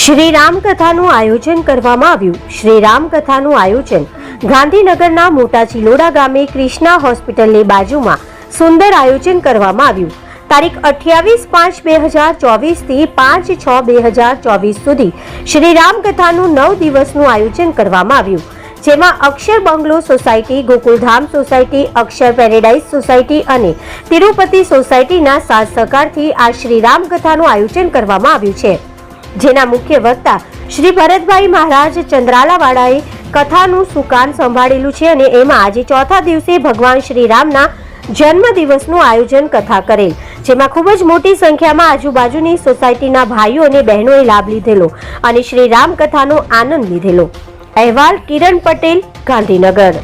શ્રી રામકથાનું આયોજન કરવામાં આવ્યું. શ્રી રામકથાનું આયોજન ગાંધીનગરના મોટા ચિલોડા ગામે ક્રિષ્ના હોસ્પિટલની બાજુમાં સુંદર આયોજન કરવામાં આવ્યું. તારીખ અઠ્યાવીસ પાંચ બે હજાર ચોવીસથી પાંચ છ બે હજાર ચોવીસ સુધી શ્રી રામકથાનું નવ દિવસનું આયોજન કરવામાં આવ્યું. જેમાં Akshar bungalow society Gokuldham society, Akshar paradise society અને તિરુપતિ સોસાયટીના સાથ સહકારથી આ શ્રી રામકથાનું આયોજન કરવામાં આવ્યું છે. જેના મુખ્ય વક્તા શ્રી ભરતભાઈ મહારાજ ચંદ્રાલાવાળાએ કથાનું સુકાન સંભાળેલું છે અને એમાં આજે ચોથા દિવસે ભગવાન શ્રી રામના જન્મ દિવસનું આયોજન કથા કરેલ, જેમાં ખૂબ જ મોટી સંખ્યામાં આજુબાજુની સોસાયટીના ભાઈઓ અને બહેનોએ લાભ લીધેલો અને શ્રી રામ કથાનો આનંદ લીધેલો. અહેવાલ કિરણ પટેલ, ગાંધીનગર.